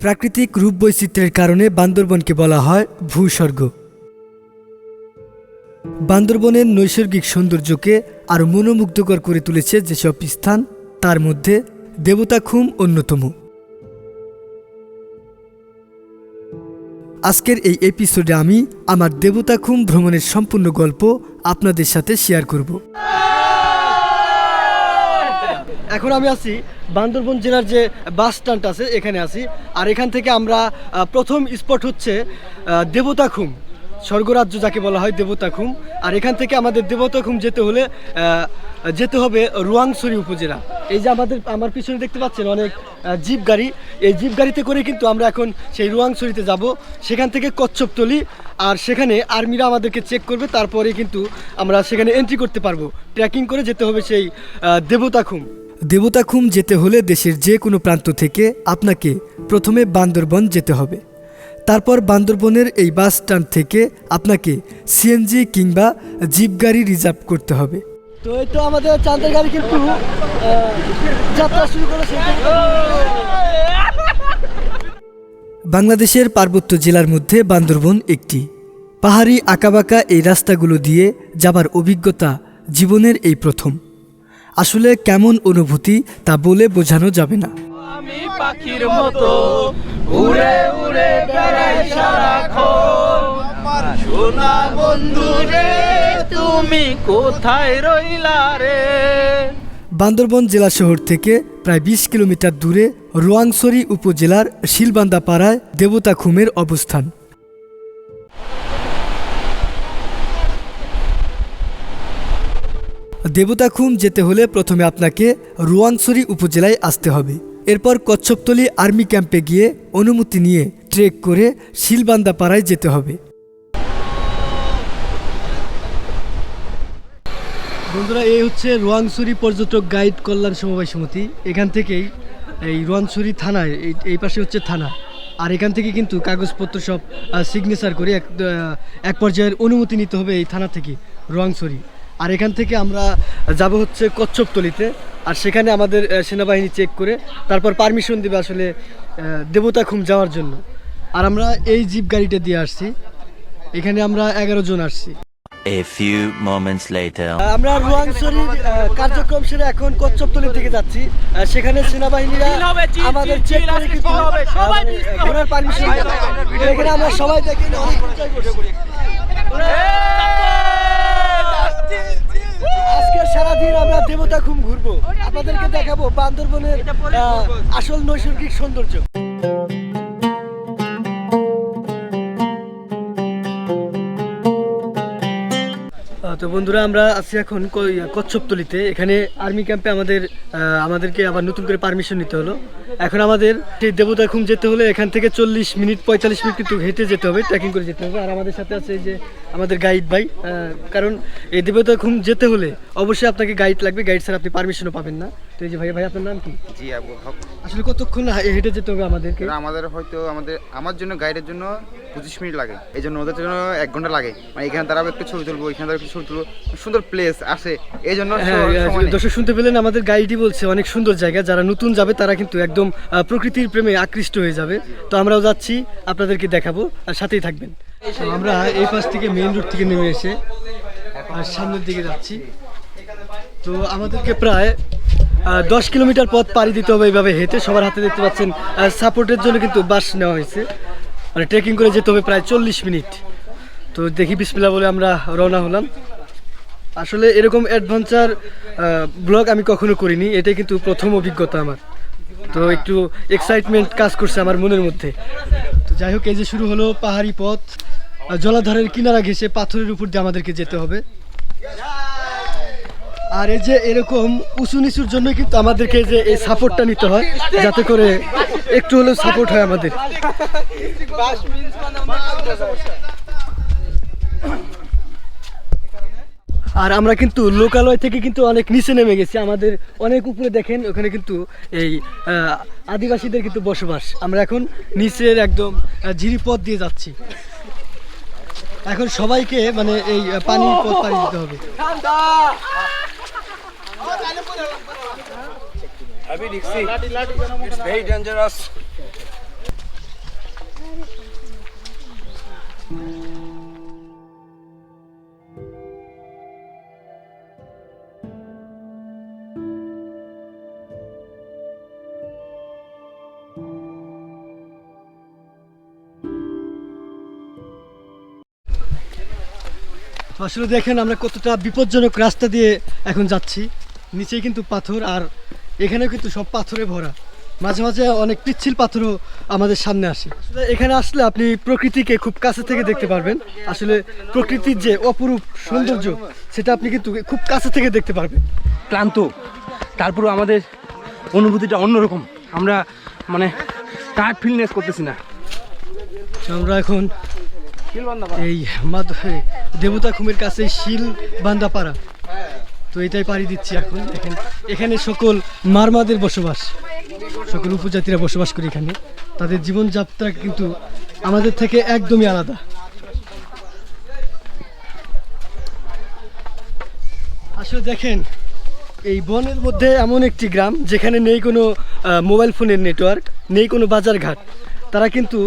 প্রাকৃতিক রূপ বৈচিত্র্যের কারণে বান্দরবনকে বলা হয় ভূস্বর্গ। বান্দরবনের নৈসর্গিক সৌন্দর্যকে আরও মনোমুগ্ধকর করে তুলেছে যেসব স্থান, তার মধ্যে দেবতাখুম অন্যতম। আজকের এই এপিসোডে আমি আমার দেবতাখুম ভ্রমণের সম্পূর্ণ গল্প আপনাদের সাথে শেয়ার করব। এখন আমি আছি বান্দরবন জেলার যে বাস স্ট্যান্ড আছে, এখানে আছি। আর এখান থেকে আমরা প্রথম স্পট হচ্ছে দেবতাখুম স্বর্গরাজ্য যাকে বলা হয় দেবতাখুম আর এখান থেকে আমাদের দেবতাখুম যেতে হলে যেতে হবে রুয়াংছড়ি উপজেলা। এই যে আমাদের, আমার পিছনে দেখতে পাচ্ছেন অনেক জিপ গাড়ি এই জিপ গাড়িতে করে কিন্তু আমরা এখন সেই রুয়াংছড়িতে যাব। সেখান থেকে কচ্ছপতলি, আর সেখানে আর্মিরা আমাদেরকে চেক করবে, তারপরে কিন্তু আমরা সেখানে এন্ট্রি করতে পারব। ট্রেকিং করে যেতে হবে সেই দেবতাখুম দেবতাখুম যেতে হলে দেশের যে কোনো প্রান্ত থেকে আপনাকে প্রথমে বান্দরবন যেতে হবে। তারপর বান্দরবনের এই বাস স্ট্যান্ড থেকে আপনাকে সিএনজি কিংবা জিপ গাড়ি রিজার্ভ করতে হবে। তো এই তো আমাদের চাঁদের গাড়ি কিন্তু যাত্রা শুরু করেছে বাংলাদেশের পার্বত্য জেলার মধ্যে বান্দরবন একটি। পাহাড়ি আঁকাবাঁকা এই রাস্তাগুলো দিয়ে যাবার অভিজ্ঞতা জীবনের এই প্রথম। আসলে কেমন অনুভূতি তা বলে বোঝানো যাবে না। আমি পাখির মতো উড়ে উড়ে বেড়াই সারাক্ষণ। সোনা বন্ধু রে তুমি কোথায় রইলা রে? বান্দরবন জেলা শহর থেকে প্রায় বিশ কিলোমিটার দূরে রোয়াংছড়ি উপজেলার শিলবান্দা পাড়ায় দেবতাখুমের অবস্থান। দেবতাখুম যেতে হলে প্রথমে আপনাকে রোয়াংছড়ি উপজেলায় আসতে হবে। এরপর কচ্ছপতলি আর্মি ক্যাম্পে গিয়ে অনুমতি নিয়ে ট্রেক করে শিলবান্দা পাড়ায় যেতে হবে। বন্ধুরা, এই হচ্ছে রোয়াংছড়ি পর্যটক গাইড কল্যাণ সমবায় সমিতি। এখান থেকেই এই রোয়াংছড়ি থানায়, এই পাশে হচ্ছে থানা। আর এখান থেকে কিন্তু কাগজপত্র সব সিগনেচার করে এক এক পর্যায়ের অনুমতি নিতে হবে এই থানা থেকে রোয়াংছড়ি আর এখান থেকে আমরা যাব হচ্ছে কচ্ছপতলিতে। আর সেখানে আমাদের সেনাবাহিনী চেক করে তারপর পারমিশন দেবে আসলে দেবতা দেবতাখুম যাওয়ার জন্য। আর আমরা এই জিপ গাড়িটা দিয়ে আসছি। এখানে আমরা এগারো জন আসছি। A few moments later. আমরা রুয়াংছড়ির কার্যক্রম সেরে এখন কচ্ছপতলি দিকে যাচ্ছি। সেখানে সেনাবাহিনীরা আমাদের চেক করে কিন্তু হবে, সবাই আহ, মিস ঘোরার পারমিশন এখানে আমরা সবাই দেখি অনেক এনজয় করছি। আজকে সারাদিন আমরা দেবতা খুম ঘুরবো। আপনাদেরকে দেখাবো বান্দরবনের আসল নৈসর্গিক সৌন্দর্য। তো বন্ধুরা আমরা আছি এখন কচ্ছপতলিতে। এখানে আর্মি ক্যাম্পে আমাদের আমাদেরকে আবার নতুন করে পারমিশন নিতে হলো। এখন আমাদের সেই দেবতাখুম যেতে হলে এখান থেকে চল্লিশ মিনিট পঁয়তাল্লিশ মিনিট কিন্তু হেঁটে যেতে হবে ট্রেকিং করে যেতে হবে। আর আমাদের সাথে আছে যে আমাদের গাইড ভাই কারণ এই দেবতাখুম যেতে হলে অবশ্যই আপনাকে গাইড লাগবে। গাইড ছাড়া আপনি পারমিশনও পাবেন না। তো এই যে ভাই ভাই আপনার নাম কি? জি আবু হক। আসলে কতক্ষণ হেঁটে যেতে হবে আমাদেরকে? আমাদের হয়তো আমাদের আমার জন্য গাইডের জন্য পঁচিশ মিনিট লাগে। এই জন্য ওদের জন্য এক ঘণ্টা লাগে। মানে এখানে তারা একটু ছবি তুলবো এখানে তারা একটু ছবি তুলবো। সুন্দর প্লেস আসে। এই জন্য হ্যাঁ নেই। দর্শক শুনতে পেলেন আমাদের গাইডই বলছে অনেক সুন্দর জায়গা। যারা নতুন যাবে তারা কিন্তু একদম আহ, প্রকৃতির প্রেমে আকৃষ্ট হয়ে যাবে। তো আমরাও যাচ্ছি আপনাদেরকে দেখাবো আর সাথেই থাকবেন। আমরা এই পাশ থেকে মেইন রোড থেকে নেমে এসে আর সামনের দিকে যাচ্ছি। তো আমাদেরকে প্রায় দশ কিলোমিটার পথ পাড়ি দিতে হবে এইভাবে হেঁটে। সবার হাতে দেখতে পাচ্ছেন সাপোর্টের জন্য কিন্তু বাস নেওয়া হয়েছে। মানে ট্রেকিং করে যেতে হবে প্রায় চল্লিশ মিনিট। তো দেখি বিসমিল্লা বলে আমরা রওনা হলাম। আসলে এরকম অ্যাডভেঞ্চার ব্লগ আমি কখনো করিনি। এটাই কিন্তু প্রথম অভিজ্ঞতা আমার। তো একটু এক্সাইটমেন্ট কাজ করছে আমার মনের মধ্যে। তো যাই হোক এই যে শুরু হলো পাহাড়ি পথ। জলাধারের কিনারা ঘেসে পাথরের উপর দিয়ে আমাদেরকে যেতে হবে। আর এই যে এরকম উঁচু নিচুর জন্য কিন্তু আমাদেরকে যে এই সাপোর্টটা নিতে হয় যাতে করে একটু হলেও সাপোর্ট হয় আমাদের। আর আমরা কিন্তু লোকালয় থেকে কিন্তু অনেক নিচে নেমে গেছি। আমাদের অনেক উপরে দেখেন ওখানে কিন্তু এই আদিবাসীদের কিন্তু বসবাস। আমরা এখন নিচের একদম আহ, ঝিরি পথ দিয়ে যাচ্ছি। এখন সবাইকে মানে এই পানির পথ পাড়ি দিতে হবে। আসলে দেখেন আমরা কতটা বিপজ্জনক রাস্তা দিয়ে এখন যাচ্ছি। নিচেই কিন্তু পাথর আর এখানেও কিন্তু সব পাথরে ভরা। মাঝে মাঝে অনেক পিচ্ছিল পাথরও আমাদের সামনে আসে। আসলে এখানে আসলে আপনি প্রকৃতিকে খুব কাছে থেকে দেখতে পারবেন। আসলে প্রকৃতির যে অপরূপ সৌন্দর্য সেটা আপনি কিন্তু খুব কাছে থেকে দেখতে পারবেন। ক্লান্ত। তারপরে আমাদের অনুভূতিটা অন্যরকম। আমরা মানে টায়ার্ড ফিলনেস করতেছি না। আমরা এখন এই দেবতা খুমের কাছে শিল বান্দা পাড়া। তো এটাই পাড়ি দিচ্ছি এখন। এখানে এখানে সকল মারমাদের বসবাস, সকল উপজাতিরা বসবাস করে এখানে। তাদের জীবনযাত্রা কিন্তু আমাদের থেকে একদমই আলাদা। আসলে দেখেন, এই বনের মধ্যে এমন একটি গ্রাম, যেখানে নেই কোনো মোবাইল ফোনের নেটওয়ার্ক, নেই কোনো বাজার ঘাট তারা কিন্তু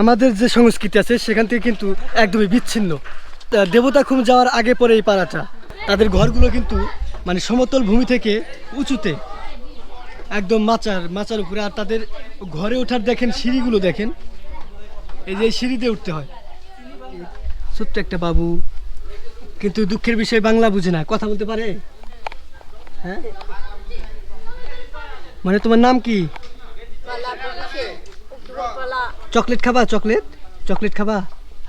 আমাদের যে সংস্কৃতি আছে, সেখান থেকে কিন্তু একদমই বিচ্ছিন্ন। তা দেবতাখুম যাওয়ার আগে পরে এই পাড়াটা। তাদের ঘরগুলো কিন্তু মানে সমতল ভূমি থেকে উঁচুতে, একদম মাচার মাচার উপরে। আর তাদের ঘরে ওঠার দেখেন সিঁড়িগুলো দেখেন। এই যে সিঁড়িতে উঠতে হয়। ছোট্ট একটা বাবু। কিন্তু দুঃখের বিষয়, বাংলা বুঝে না। কথা বলতে পারে? হ্যাঁ? মানে তোমার নাম কি? চকলেট খাবা চকলেট? চকলেট খাবা?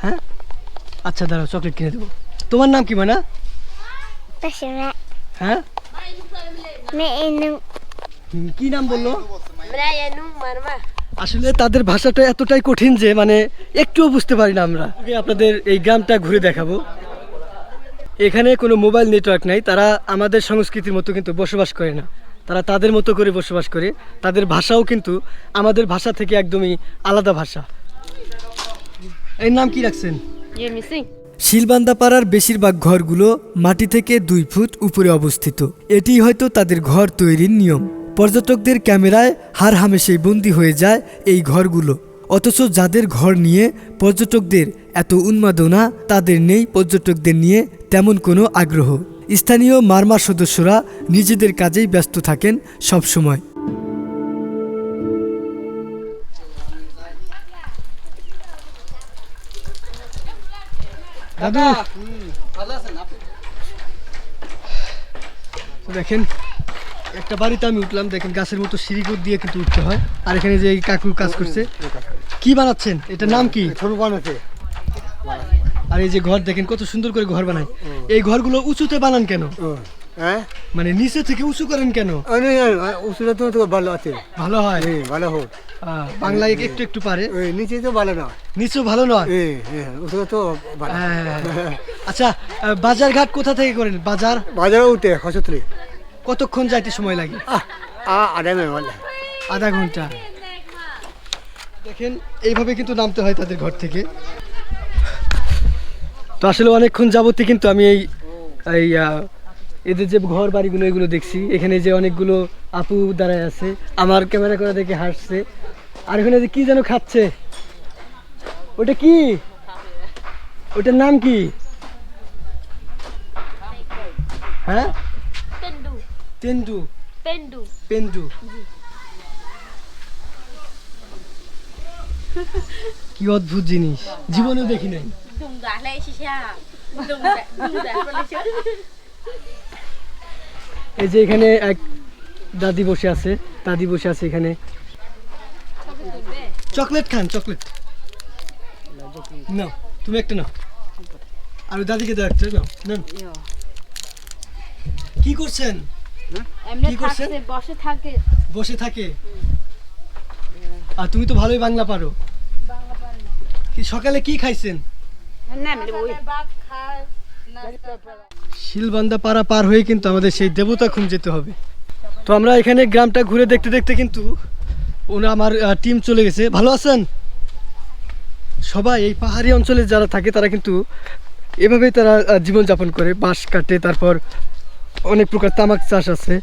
হ্যাঁ? আচ্ছা দাঁড়াও চকলেট কিনে দেবো। তোমার নাম কি মানা. হ্যাঁ? কি নাম বলল. আসলে তাদের ভাষাটা এতটাই কঠিন যে মানে একটুও বুঝতে পারি না আমরা। আপনাদের এই গ্রামটা ঘুরে দেখাবো। এখানে কোনো মোবাইল নেটওয়ার্ক নাই তারা আমাদের সংস্কৃতির মতো কিন্তু বসবাস করে না। তারা তাদের মতো করে বসবাস করে। তাদের ভাষাও কিন্তু আমাদের ভাষা থেকে একদমই আলাদা ভাষা। এর নাম কি রাখছেন? missing. শিলবান্দাপাড়ার বেশিরভাগ ঘরগুলো মাটি থেকে দুই ফুট উপরে অবস্থিত। এটি হয়তো তাদের ঘর তৈরির নিয়ম। পর্যটকদের ক্যামেরায় হার হামেশাই বন্দী হয়ে যায় এই ঘরগুলো। অথচ যাদের ঘর নিয়ে পর্যটকদের এত উন্মাদনা তাদের নেই পর্যটকদের নিয়ে তেমন কোনো আগ্রহ। স্থানীয় মারমা সদস্যরা নিজেদের কাজেই ব্যস্ত থাকেন সবসময়। দাদু। দেখেন একটা বাড়িতে আমি উঠলাম দেখেন গাছের মতো সিঁড়ি দিয়ে কিন্তু উঠতে হয়। আর এখানে যে কাকু কাজ করছে কি বানাচ্ছেন? এটার নাম কি? ছোট বানাতে। আর এই যে ঘর দেখেন কত সুন্দর করে ঘর বানায়। এই ঘরগুলো উঁচুতে বানান কেন? হ্যাঁ? মানে নিচে থেকে উঁচু করেন কেন? ওষুধ তো ভালো আছে। ভালো হয়? হ্যাঁ ভালো হোক। বাংলায় একটু একটু পারে। নিচে তো ভালো না। নিচু ভালো নয়? হ্যাঁ হ্যাঁ তো হ্যাঁ। আচ্ছা বাজার ঘাট কোথা থেকে করেন? বাজার? বাজারে উঠে হসতলি কতক্ষণ যাইতে সময় লাগে? আহ আ আরামে ভালো আধা ঘণ্টা। দেখেন এইভাবে কিন্তু নামতে হয় তাদের ঘর থেকে। তো আসলে অনেকক্ষণ যাবতই কিন্তু আমি এই এই এদের যে ঘর বাড়িগুলো এগুলো দেখছি। এখানে যে অনেকগুলো আপু দাঁড়ায় আছে আমার ক্যামেরা করে দেখে হাসছে। আর এখানে যে কি যেন খাচ্ছে? ওটা কি? ওটার নাম কি? হ্যাঁ? Pendu. তেন্দু Pendu. পেন্দু কি অদ্ভুত জিনিস। জীবনেও দেখি নাই. এই যে এখানে এক দাদি বসে আছে দাদি বসে আছে এখানে। চকলেট খান চকলেট। নাও তুমি একটা নাও। আর দাদিকে দাও একটা নাও নেন কি করছেন? কি করছেন? বসে থাকে। বসে থাকে। আর তুমি তো ভালোই বাংলা পারো। কি সকালে কি খাইছেন? না শিলবান্দা পাড়া পার হয়ে কিন্তু আমাদের সেই দেবতা খুম যেতে হবে। তো আমরা এখানে গ্রামটা ঘুরে দেখতে দেখতে কিন্তু ওরা আমার টিম চলে গেছে। ভালো আছেন? সবাই এই পাহাড়ি অঞ্চলে যারা থাকে তারা কিন্তু এভাবেই তারা জীবনযাপন করে। বাঁশ কাটে তারপর অনেক প্রকার তামাক চাষ আছে।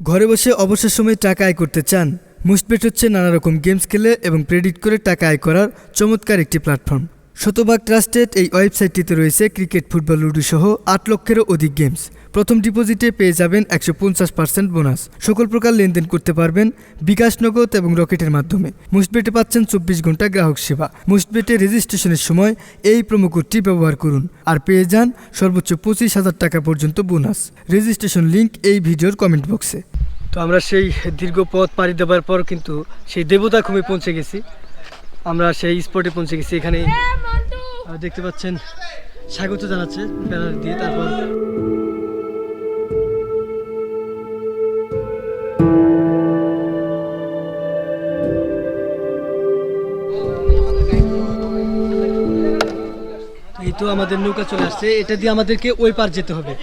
ঘরে বসে অবসর সময় টাকা আয় করতে চান, মুসপেট হচ্ছে নানা রকম গেমস খেলে এবং প্রেডিক্ট করে টাকা আয় করার চমৎকার একটি প্ল্যাটফর্ম। শতভাগ ট্রাস্টেড এই ওয়েবসাইটটিতে রয়েছে ক্রিকেট, ফুটবল, লুডো সহ আট লক্ষেরও অধিক গেমস। প্রথম ডিপোজিটে পেয়ে যাবেন একশো পঞ্চাশ পার্সেন্ট বোনাস। সকল প্রকার লেনদেন করতে পারবেন বিকাশ নগদ এবং রকেটের মাধ্যমে। মুস্টবেটে পাচ্ছেন চব্বিশ ঘণ্টা গ্রাহক সেবা। মুস্টবেটে রেজিস্ট্রেশনের সময় এই কোডটি ব্যবহার করুন আর পেয়ে যান সর্বোচ্চ পঁচিশ হাজার টাকা পর্যন্ত বোনাস। রেজিস্ট্রেশন লিংক এই ভিডিওর কমেন্ট বক্সে। তো আমরা সেই দীর্ঘ পথ পাড়ি দেওয়ার পর কিন্তু সেই দেবতা খুবই পৌঁছে গেছি। আমরা সেই স্পটে পৌঁছে গেছি এখানে দেখতে পাচ্ছেন স্বাগত জানাচ্ছে ব্যানার দিয়ে তারপর এই তো আমাদের নৌকা চলে আসছে এটা দিয়ে আমাদেরকে ওই পার যেতে হবে।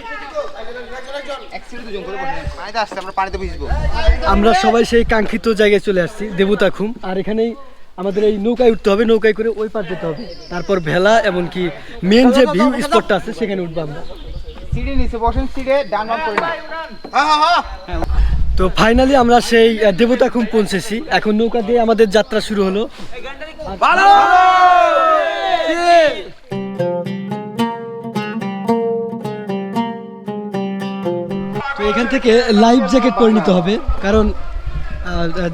আমরা সবাই সেই কাঙ্ক্ষিত জায়গায় চলে আসছি দেবতাখুম। আর এখানেই আমাদের এই নৌকায় উঠতে হবে নৌকায় করে ওই পার যেতে হবে। তারপর ভেলা এমনকি মেন যে ভিউ স্পটটা আছে সেখানে উঠবো আমরা। সিটে নিচে বসেন সিটে ডান বাম করে নিন। হ্যাঁ হ্যাঁ হ্যাঁ। তো ফাইনালি আমরা সেই দেবতাখুম পৌঁছেছি। এখন নৌকা দিয়ে আমাদের যাত্রা শুরু হলো। তো এখান থেকে লাইফ জ্যাকেট পরে নিতে হবে। কারণ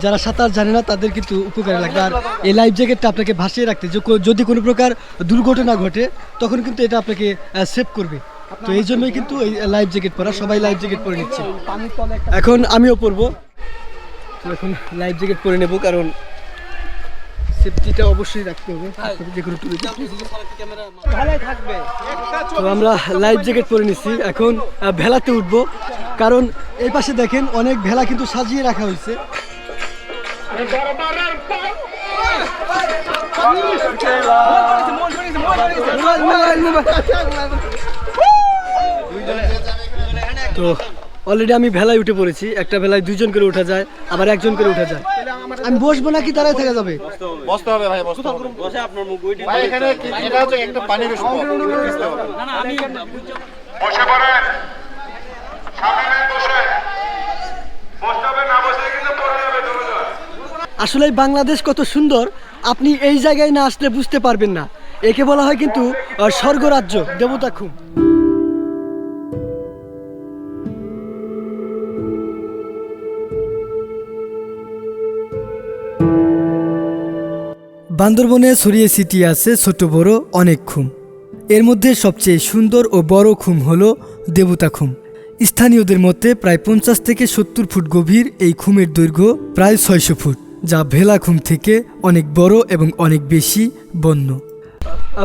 যারা সাঁতার জানে না, তাদের কিন্তু উপকারে লাগবে। আর এই লাইফ জ্যাকেটটা আপনাকে ভাসিয়ে রাখতে যদি কোনো প্রকার দুর্ঘটনা ঘটে, তখন কিন্তু এটা আপনাকে সেভ করবে। তো এই জন্যই কিন্তু এই লাইফ জ্যাকেট পরা, সবাই লাইফ জ্যাকেট পরে নিচ্ছে। এখন আমিও পরবো। এখন লাইফ জ্যাকেট পরে নেব, কারণ সেফটিটা অবশ্যই রাখতে হবে যে কোনো ট্যুরে তো আমরা লাইফ জ্যাকেট পরে নিচ্ছি এখন ভেলাতে উঠবো। কারণ এই পাশে দেখেন অনেক ভেলা কিন্তু সাজিয়ে রাখা হয়েছে। তো অলরেডি আমি ভেলায় উঠে পড়েছি একটা ভেলায় দুইজন করে ওঠা যায় আবার একজন করে ওঠা যায়। আমি বসবো নাকি দাঁড়ায় থাকা যাবে? বসতে হবে। ভাই বসতে হবে। আপনার মুখ বইটি ভাই এখানে কি- এটা হচ্ছে একটা পানির বুঝতে হবে। বসে পড়েন। সামনে বসে। বসতে হবে না বসে কিন্তু পড়ে যাবে আসলে বাংলাদেশ কত সুন্দর আপনি এই জায়গায় না আসলে বুঝতে পারবেন না। একে বলা হয় কিন্তু স্বর্গরাজ্য দেবতা খুব বান্দরবনে ছড়িয়ে ছিটিয়ে আছে ছোট বড় অনেক খুম। এর মধ্যে সবচেয়ে সুন্দর ও বড় খুম হল দেবতা খুম। স্থানীয়দের মতে প্রায় পঞ্চাশ থেকে সত্তর ফুট গভীর এই খুমের দৈর্ঘ্য প্রায় ছয়শো ফুট, যা ভেলা খুম থেকে অনেক বড় এবং অনেক বেশি বন্য।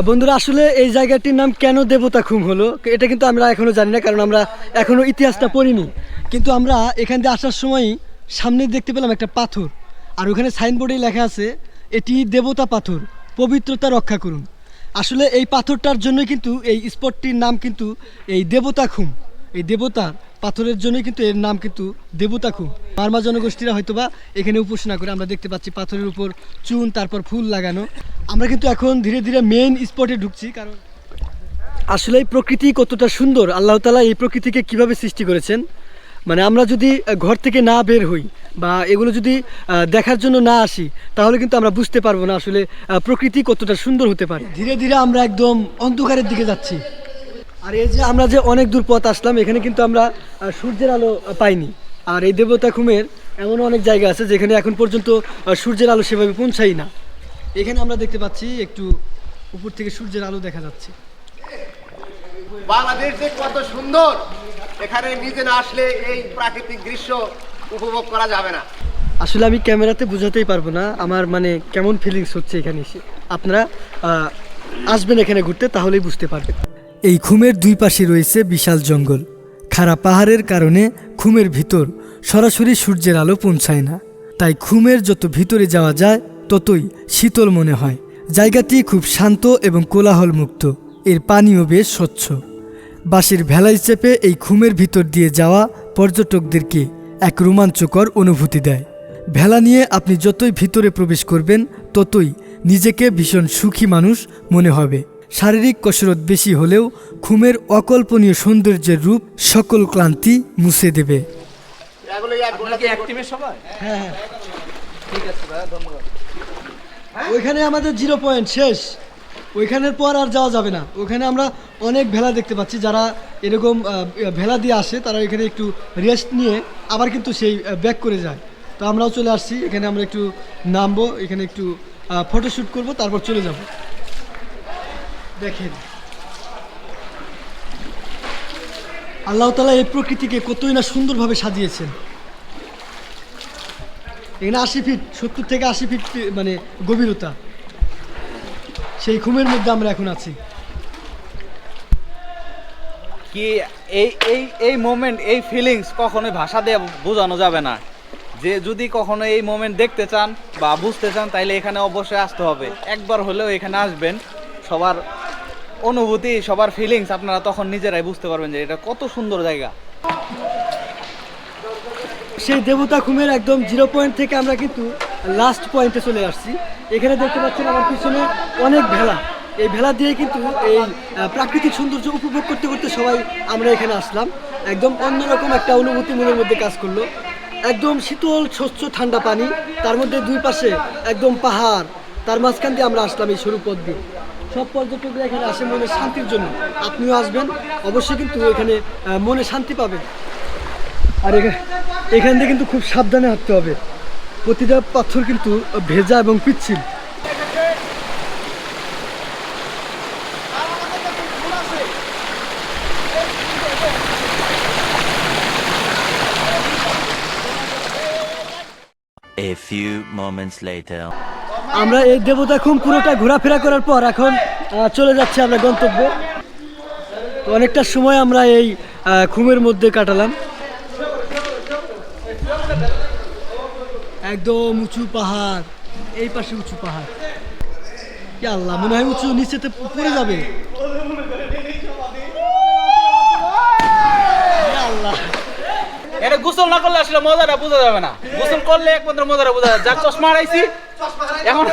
বন্ধুরা, আসলে এই জায়গাটির নাম কেন দেবতা খুম হলো? এটা কিন্তু আমরা এখনও জানি না, কারণ আমরা এখনও ইতিহাসটা পড়িনি। কিন্তু আমরা এখান দিয়ে আসার সময় সামনে দেখতে পেলাম একটা পাথর, আর ওখানে সাইনবোর্ডে লেখা আছে এটি দেবতা পাথর, পবিত্রতা রক্ষা করুন। আসলে এই পাথরটার জন্যই কিন্তু এই স্পটটির নাম কিন্তু এই দেবতা খুম। এই দেবতা পাথরের জন্যই কিন্তু এর নাম কিন্তু দেবতা খুম। মারমা জনগোষ্ঠীরা হয়তোবা এখানে উপাসনা করে, আমরা দেখতে পাচ্ছি পাথরের উপর চুন, তারপর ফুল লাগানো। আমরা কিন্তু এখন ধীরে ধীরে মেইন স্পটে ঢুকছি, কারণ আসলে এই প্রকৃতি কতটা সুন্দর। আল্লাহ তালা এই প্রকৃতিকে কীভাবে সৃষ্টি করেছেন? মানে আমরা যদি ঘর থেকে না বের হই বা এগুলো যদি দেখার জন্য না আসি, তাহলে কিন্তু আমরা বুঝতে পারব না আসলে প্রকৃতি কতটা সুন্দর হতে পারে। ধীরে ধীরে আমরা একদম অন্ধকারের দিকে যাচ্ছি। আর এই যে আমরা যে অনেক দূর পথ আসলাম, এখানে কিন্তু আমরা সূর্যের আলো পাইনি। আর এই দেবতা খুমের এমন অনেক জায়গা আছে যেখানে এখন পর্যন্ত সূর্যের আলো সেভাবে পৌঁছাই না। এখানে আমরা দেখতে পাচ্ছি একটু উপর থেকে সূর্যের আলো দেখা যাচ্ছে। বাংলাদেশ কত সুন্দর! এখানে নিজে না আসলে এই প্রাকৃতিক দৃশ্য উপভোগ করা যাবে না। আসলে আমি ক্যামেরাতে বোঝাতেই পারব না আমার মানে কেমন ফিলিংস হচ্ছে এখানে এসে। আপনারা আসবেন এখানে ঘুরতে তাহলেই বুঝতে পারবেন। এই খুমের দুই পাশে রয়েছে বিশাল জঙ্গল। খাড়া পাহাড়ের কারণে খুমের ভিতর সরাসরি সূর্যের আলো পৌঁছায় না। তাই খুমের যত ভিতরে যাওয়া যায় ততই শীতল মনে হয়। জায়গাটি খুব শান্ত এবং কোলাহল মুক্ত এর পানিও বেশ স্বচ্ছ। বাঁশের ভেলাই চেপে এই খুমের ভিতর দিয়ে যাওয়া পর্যটকদেরকে এক রোমাঞ্চকর অনুভূতি দেয়। ভেলা নিয়ে আপনি যতই ভিতরে প্রবেশ করবেন ততই নিজেকে ভীষণ সুখী মানুষ মনে হবে। শারীরিক কসরত বেশি হলেও খুমের অকল্পনীয় সৌন্দর্যের রূপ সকল ক্লান্তি মুছে দেবে। হ্যাঁ হ্যাঁ? ওইখানে আমাদের জিরো পয়েন্ট শেষ। ওইখানের পর আর যাওয়া যাবে না। ওখানে আমরা অনেক ভেলা দেখতে পাচ্ছি, যারা এরকম ভেলা দিয়ে আসে, তারা এখানে একটু রেস্ট নিয়ে আবার কিন্তু সেই ব্যাক করে যায়। তো আমরাও চলে আসছি, এখানে আমরা একটু নামবো, এখানে একটু ফটোশ্যুট করব, তারপর চলে যাব। দেখেন। আল্লাহ তালা এই প্রকৃতিকে কতই না সুন্দরভাবে সাজিয়েছেন। এখানে আশি ফিট সত্তর থেকে আশি ফিট মানে গভীরতা। সেই ঘুমের মধ্যে আমরা এখন আছি। কি এই এই এই মোমেন্ট এই ফিলিংস কখনোই ভাষা দিয়ে বোঝানো যাবে না। যে যদি কখনো এই মোমেন্ট দেখতে চান বা বুঝতে চান তাইলে এখানে অবশ্যই আসতে হবে। একবার হলেও এখানে আসবেন। সবার অনুভূতি সবার ফিলিংস আপনারা তখন নিজেরাই বুঝতে পারবেন যে এটা কত সুন্দর জায়গা। সেই দেবতা খুমের একদম জিরো পয়েন্ট থেকে আমরা কিন্তু লাস্ট পয়েন্টে চলে আসছি। এখানে দেখতে পাচ্ছেন আমার পিছনে অনেক ভেলা। এই ভেলা দিয়ে কিন্তু এই প্রাকৃতিক সৌন্দর্য উপভোগ করতে করতে সবাই আমরা এখানে আসলাম। একদম অন্যরকম একটা অনুভূতি মনের মধ্যে কাজ করল। একদম শীতল, স্বচ্ছ, ঠান্ডা পানি। তার মধ্যে দুই পাশে একদম পাহাড়। তার মাঝখান দিয়ে আমরা আসলাম এই সরু পথ দিয়ে। সব পর্যটকরা এখানে আসে মনে শান্তির জন্য। আপনিও আসবেন। অবশ্যই কিন্তু এখানে মনে শান্তি পাবেন। আর এখানে থেকে কিন্তু খুব সাবধানে হাঁটতে হবে। প্রতিটা পাথর কিন্তু ভেজা এবং পিচ্ছিল। A few moments later. আমরা এই দেবতা খুম পুরোটা ঘোরাফেরা করার পর এখন চলে যাচ্ছি আমরা গন্তব্যে। তো অনেকটা সময় আমরা এই খুমের মধ্যে কাটালাম। একদম উঁচু পাহাড় এই পাশে উঁচু পাহাড়। কি আল্লাহ মনে হয় উঁচু নিচেতে পড়ে যাবে। আল্লাহ। এটা গোসল না করলে আসলে মজাটা বোঝা যাবে না। গোসল করলে একমাত্র মজাটা বোঝা যাবে। যার চশমা হারাইছি। এখন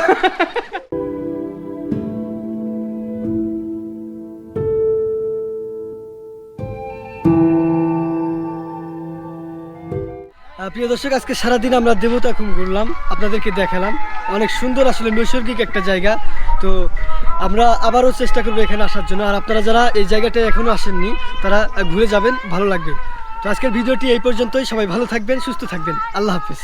প্রিয় দর্শক, আজকে সারাদিন আমরা দেবতা খুম ঘুরলাম, আপনাদেরকে দেখালাম। অনেক সুন্দর আসলে নৈসর্গিক একটা জায়গা। তো আমরা আবারও চেষ্টা করব এখানে আসার জন্য। আর আপনারা যারা এই জায়গাটায় এখনও আসেননি, তারা ঘুরে যাবেন, ভালো লাগবে। তো আজকের ভিডিওটি এই পর্যন্তই। সবাই ভালো থাকবেন, সুস্থ থাকবেন। আল্লাহ হাফিজ।